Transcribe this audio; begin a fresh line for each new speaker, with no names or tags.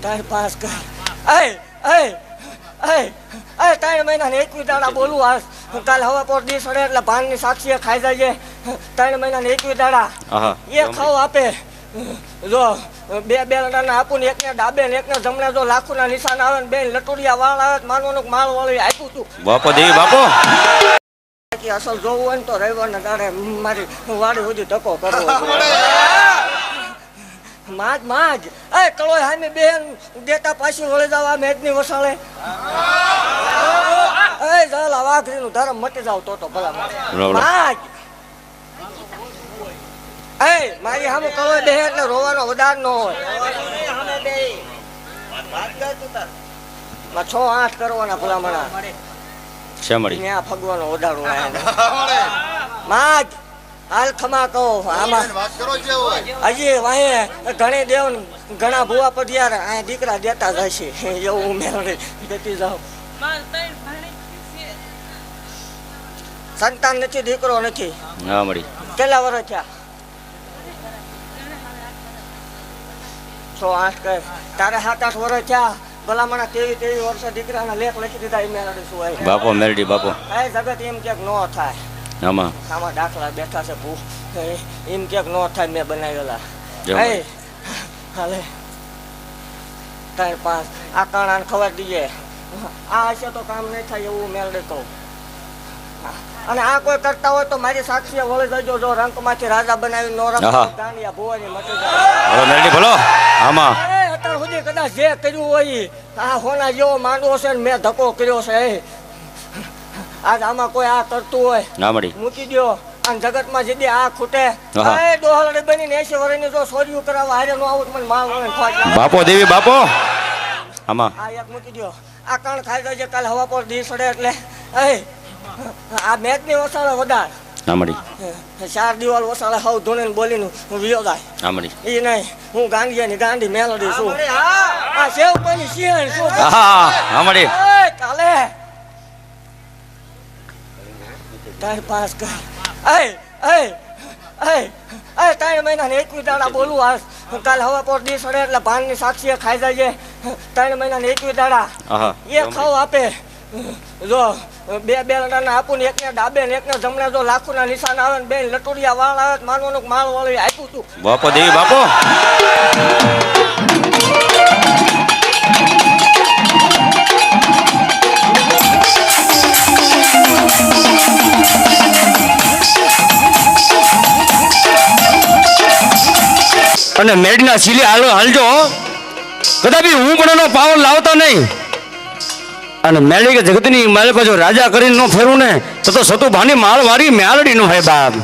Time pass કર. એ એ એ અય ત્રણ મહિના ને એકવીસ દાડા બોલું આ કાલ હવા પોર દી સડે એટલે ભાનની સાક્ષીએ ખાઈ જાય ત્રણ મહિના ને એકવીસ દાડા. એ ખાવ આપે. જો બે બે લડાના આપું ને એકને ડાબે ને એકને જમણે જો લાખોના નિશાન આવે ને બે લટોડિયા વાળ આવે માનવાનું માળ વાળી આપ્યું તું.
બાપો દે બાપો.
અસલ જોવું હોય ને તો રવિવારના દાડે મારી વાડી સુધી ધક્કો કરવો માજ માજ. એ કળોય હામે બેન દેતા પાછી વળી જાવ આ મેદની વસાળે. એ જાલા વાઘરીનું ધર્મ મટી જાવ તો તો ભલા માજ. એ મારી સામે કળોય બે એટલે રોવાનો વધાર ન હોય. માં છ આઠ કરવાના ભલામણા
શેમડી
ત્યાં ફગવાનો વધારો હોય. માજ. હાલ ખમા કહો આમાં
વાત કરો જે હોય.
હજી વાંહે ઘણી દેવ ને ઘણા ભૂવા પડિયાર આ દીકરા દેતા જશે એવું મેળવે દેતી જાઓ સંતાન નથી દીકરો નથી.
હા મળી.
કેટલા વર્ષ થયા? છ આઠ કહે તારે સાત આઠ વર્ષ થયા. ભલામણા તેવી તેવી વર્ષે દીકરાના લેખ લખી દીધા એ મેળવે શું હોય
બાપો મેળડી બાપો.
એ જગત એમ ક્યાંક ન થાય.
આમાં?
આમાં દાખલા બેઠા છે ભૂ. એમ ક્યાંક ન થાય મેં બનાવેલા. હાલે. ત્રણ પાંચ. આ કાણા ખબર દઈએ આ હશે તો કામ નહીં થાય એવું મેળવે કહું. અને આ કોઈ કરતા હોય તો મારી સાક્ષી વળી જજો જો રંકમાંથી રાજા બનાવી નો રંક. ગાંડિયા ભુવાની મટી જાય.
મેરડી બોલો. આમાં?
અત્યાર સુધી કદાચ જે કર્યું હોય આ હોના જેવો માંડવો છે ને મેં ધક્કો કર્યો છે આજ આમાં કોઈ આ કરતું હોય.
ના મળી.
મૂકી દો અને જગતમાં જે આ ખૂટે. એ બની બનીને એસી વર્ષની જો સોર્યું કરાવવા હારે નો આવું મને માલ વળે ને ખોટ
બાપો દેવી બાપો. આમાં.
આ એક મૂકી દો આ કાણ ખાઈ જાય કાલ હવા પર દી સડે એટલે. એ આ મેચની વસાળે વધાર
ના મળી.
ચાર દિવાલ વસાળે હવ ધૂણીને બોલીને હું વિયો જાય.
ના મળી.
એ નહીં હું ગાંધીયાની ગાંધી મેલડી છું. આ સેવ પાણી સિંહણ શું
હા મળી.
કાલે ટાઈમ પાસ કર એ એ એ એ ત્રણ મહિના ને એકવીસ દાડા બોલું આ કાલ હવા પર દી સડે એટલે ભાનની સાક્ષીએ ખાઈ જાય ત્રણ મહિના ને એકવીસ દાડા. એ ખાવ આપે. જો બે બે લડાના આપું ને એકને ડાબે ને એકને જમણે જો લાખોના નિશાન આવે ને બે લટોડિયા વાળ આવે માનવાનું માળ વાળી આપ્યું તું
બાપો દેવી બાપો. અને મેડના સીલી હાલો હાલજો. કદાપી હું પણ એનો પાવર લાવતો નહીં અને મેળી કે જગતની મારે પાછો રાજા કરીને નો ફેરું ને, તો તો સતુ ભાની માળ વારી મેળડી નો હે બાપ